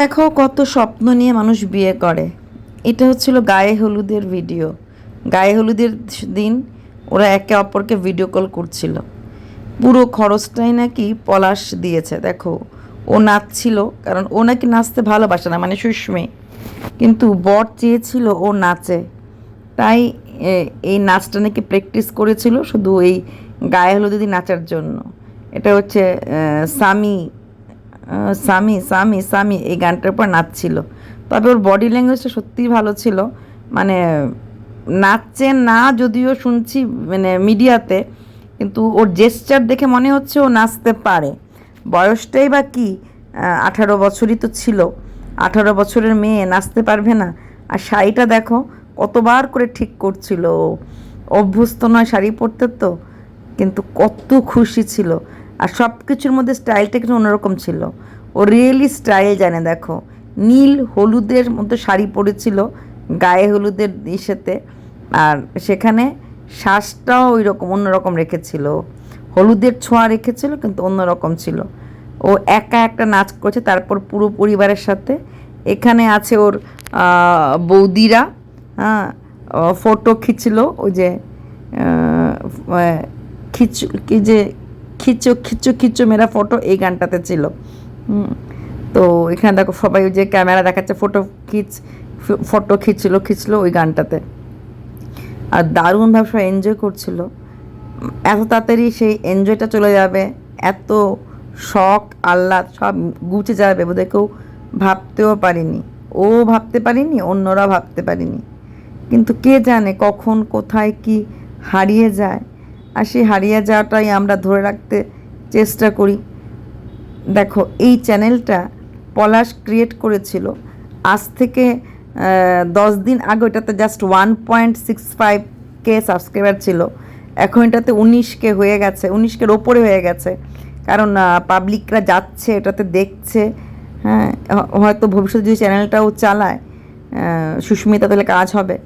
দেখো কত স্বপ্ন নিয়ে মানুষ বিয়ে করে। এটা হচ্ছিল গায়ে হলুদের ভিডিও গায়ে হলুদের দিন ওরা একে অপরকে ভিডিও কল করছিল। পুরো খরচটাই নাকি পলাশ দিয়েছে, দেখো। ও নাচছিল, কারণ ও নাকি নাচতে ভালোবাসে না মানে সুস্মে। কিন্তু বর চেয়েছিল ও নাচে। তাই এই নাচটা নাকি প্র্যাকটিস করেছিল শুধু এই গায়ে হলুদি নাচার জন্য। এটা হচ্ছে সামি সামি সামি সামি এই গানটার উপর নাচছিল। তবে ওর বডি ল্যাঙ্গুয়েজটা সত্যিই ভালো ছিল। মানে নাচছে না যদিও শুনছি মানে মিডিয়াতে, কিন্তু ওর জেস্টার দেখে মনে হচ্ছে ও নাচতে পারে। বয়সটাই বা কি? আঠারো বছরই তো ছিল। আঠারো বছরের মেয়ে, নাচতে পারবে না। আর শাড়িটা দেখো, কতবার করে ঠিক করছিল অভ্যস্ত নয় শাড়ি পরতে তো, কিন্তু কত খুশি ছিল। আর সব কিছুর মধ্যে স্টাইলটা একটু অন্যরকম ছিল। ও রিয়েলি স্টাইল জানে, দেখো। নীল হলুদের মতো শাড়ি পরেছিল, গায়ে হলুদের ইসেতে। আর সেখানে শ্বাসটাও ওই রকম অন্যরকম রেখেছিল। হলুদের ছোঁয়া রেখেছিল, কিন্তু অন্যরকম ছিল। ও একা একটা নাচ করছে, তারপর পুরো পরিবারের সাথে। এখানে আছে ওর বৌদিরা হ্যাঁ? ফটো খিচলো, ওই যে খিচু, কি যে খিচো খিচো খিচো মেরা ফটো এই গানটাতে ছিল। তো এখানে দেখো সবাই ওই যে ক্যামেরা দেখাচ্ছে ফটো খিচ ফটো খিচলো খিচলো ওই গানটাতে। আর দারুণভাবে সবাই এনজয় করছিল। এত তাড়াতাড়ি সেই এনজয়টা চলে যাবে, এত শখ, আহ্লাদ সব গুছে যাবে বোধহয় কেউ ভাবতেও পারিনি। ও ভাবতে পারিনি অন্যরা ভাবতে পারিনি। কিন্তু কে জানে কখন, কোথায়, কি হারিয়ে যায়। আর সেই হারিয়ে যাওয়াটাই আমরা ধরে রাখতে চেষ্টা করি। দেখো, এই চ্যানেলটা পলাশ ক্রিয়েট করেছিল। আজ থেকে দশ দিন আগে ওটাতে just one point six five কে সাবস্ক্রাইবার ছিল। এখন এটাতে উনিশকে হয়ে গেছে উনিশকের ওপরে হয়ে গেছে। কারণ পাবলিকরা যাচ্ছে, এটাতে দেখছে। হ্যাঁ হয়তো ভবিষ্যতে যদি চ্যানেলটাও চালায় সুস্মিতা তাহলে কাজ হবে।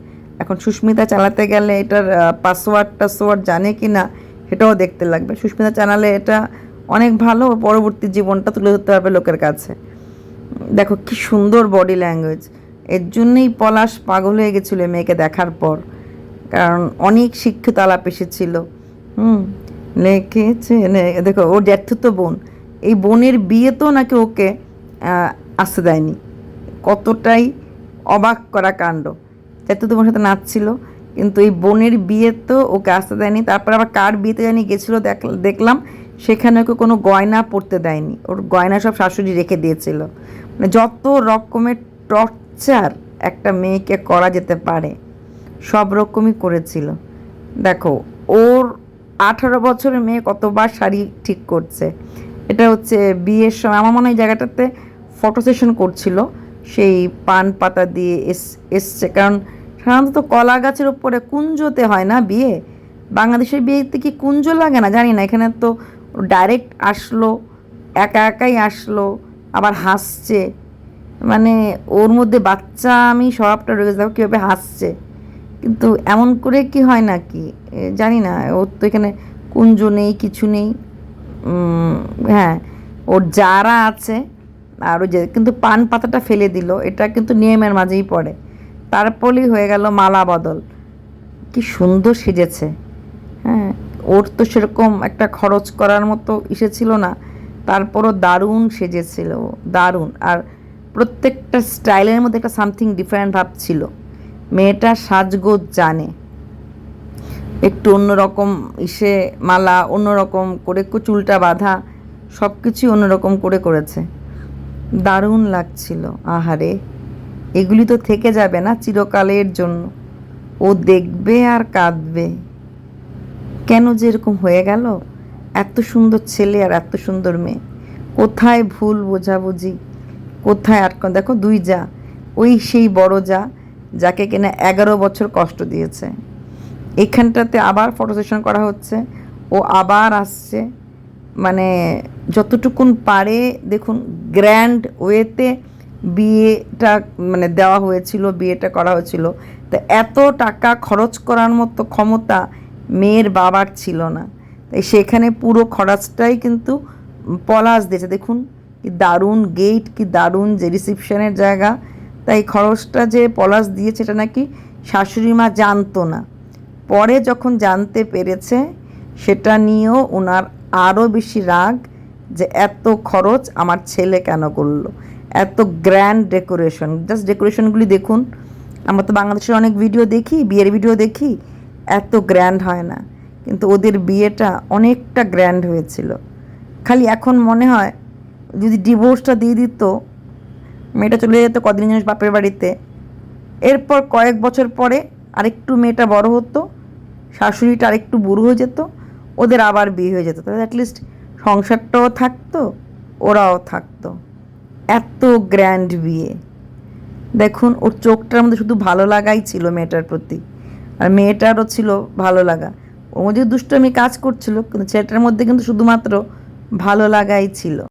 এখন সুস্মিতা চালাতে গেলে এটার পাসওয়ার্ড টাসওয়ার্ড জানে কি না সেটাও দেখতে লাগবে। সুস্মিতা চালালে এটা অনেক ভালো, পরবর্তী জীবনটা তুলে ধরতে পারবে লোকের কাছে। দেখো কি সুন্দর বডি ল্যাঙ্গুয়েজ এর জন্যই পলাশ পাগল হয়ে গেছিল মেয়েকে দেখার পর। কারণ অনেক শিক্ষিত আলাপ এসেছিল। হুম, লিখেছে দেখো, ওর জ্যাঠুতো বোন। এই বোনের বিয়ে তো নাকি ওকে আসতে দেয়নি। কতটাই অবাক করা কাণ্ড। জ্যাঠুতো তোমার সাথে নাচছিল, কিন্তু এই বোনের বিয়ে তো ওকে আসতে দেয়নি, তারপর আবার কার বিয়েতে জানি গেছিল দেখ- দেখলাম সেখানে ওকে কোনো গয়না পরতে দেয়নি, ওর গয়না সব শাশুড়ি রেখে দিয়েছিল। মানে যত রকমের টর্চার একটা মেয়েকে করা যেতে পারে, সব রকমই করেছিল। দেখো, ওর আঠারো বছরের মেয়ে কতবার শাড়ি ঠিক করছে, এটা হচ্ছে বিয়ের সময়, আমার মনে হয় জায়গাটাতে ফটো সেশন করছিল সেই পান পাতা দিয়ে এস এসছে। কারণ সাধারণত কলা গাছের উপরে কুঞ্জতে হয় না বিয়ে? বাংলাদেশের বিয়েতে কি কুঞ্জ লাগে না? জানি না এখানে তো ডাইরেক্ট আসলো একা একাই আসলো আবার হাসছে। মানে ওর মধ্যে বাচ্চা আমি স্বভাবটা রয়েছে দেখো কীভাবে হাসছে। কিন্তু এমন করে কি হয় নাকি? এ, জানি না ওর তো এখানে কুঞ্জ নেই কিছু নেই। হ্যাঁ ওর যারা আছে আর ওই যে, কিন্তু পান পাতাটা ফেলে দিল, এটা কিন্তু নিয়মের মাঝেই পড়ে। তারপরেই হয়ে গেল মালা বদল। কি সুন্দর সেজেছে। হ্যাঁ ওর তো সেরকম একটা খরচ করার মতো ইসে ছিল না। তারপরও দারুণ সেজেছিল, দারুণ। আর প্রত্যেকটা স্টাইলের মধ্যে একটা সামথিং ডিফারেন্ট ভাব ছিল। মেয়েটা সাজগোজ জানে। একটু অন্যরকম ইসে মালা, অন্যরকম করে চুলটা বাঁধা সব কিছুই অন্যরকম করে করেছে। দারুণ লাগছিল, আহারে। এগুলি তো থেকে যাবে না চিরকালের জন্য। ও দেখবে আর কাঁদবে। কেন যে এরকম হয়ে গেল? এত সুন্দর ছেলে আর এত সুন্দর মেয়ে। কোথায় ভুল বোঝাবুঝি? কোথায় আটকা দেখো, দুই যা। ওই সেই বড় যা, যাকে কিনা এগারো বছর কষ্ট দিয়েছে। এখানটাতে আবার ফটো সেশন করা হচ্ছে। ও আবার আসছে। মানে যতটুকুন পারে, দেখুন গ্র্যান্ড ওয়েতে বিয়েটা মানে দেওয়া হয়েছিল, বিয়েটা করা হয়েছিল, তো এত টাকা খরচ করার মতো ক্ষমতা মেয়ের বাবার ছিল না। তাই সেখানে পুরো খরচটাই কিন্তু পলাশ দিয়েছে। দেখুন, কি দারুণ গেট কি দারুণ যে রিসিপশনের জায়গা। তাই খরচটা যে পলাশ দিয়েছে, এটা নাকি শাশুড়ি মা জানতো না। পরে যখন জানতে পেরেছে, সেটা নিয়েও ওনার আরও বেশি রাগ যে এত খরচ আমার ছেলে কেন করল? এত গ্র্যান্ড ডেকোরেশন জাস্ট ডেকোরেশনগুলি দেখুন। আমরা তো বাংলাদেশের অনেক ভিডিও দেখি, বিয়ের ভিডিও দেখি, এত গ্র্যান্ড হয় না। কিন্তু ওদের বিয়েটা অনেকটা গ্র্যান্ড হয়েছিল। খালি এখন মনে হয়, যদি ডিভোর্সটা দিয়ে দিত, মেয়েটা চলে যেত কদিন জানিস বাপের বাড়িতে। এরপর কয়েক বছর পরে আরেকটু মেয়েটা বড় হতো, শাশুড়িটা আরেকটু বুড়ো হয়ে যেত, ওদের আবার বিয়ে হয়ে যেত। তাহলে অ্যাটলিস্ট সংসারটাও থাকতো, ওরাও থাকতো। এত গ্র্যান্ড বিয়ে। দেখুন, ওর চোখটার মধ্যে শুধু ভালো লাগাই ছিল মেয়েটার প্রতি। আর মেয়েটারও ছিল ভালো লাগা। ওর মধ্যে দুষ্টমি কাজ করছিল, কিন্তু ছেলেটার মধ্যে কিন্তু শুধুমাত্র ভালো লাগাই ছিল।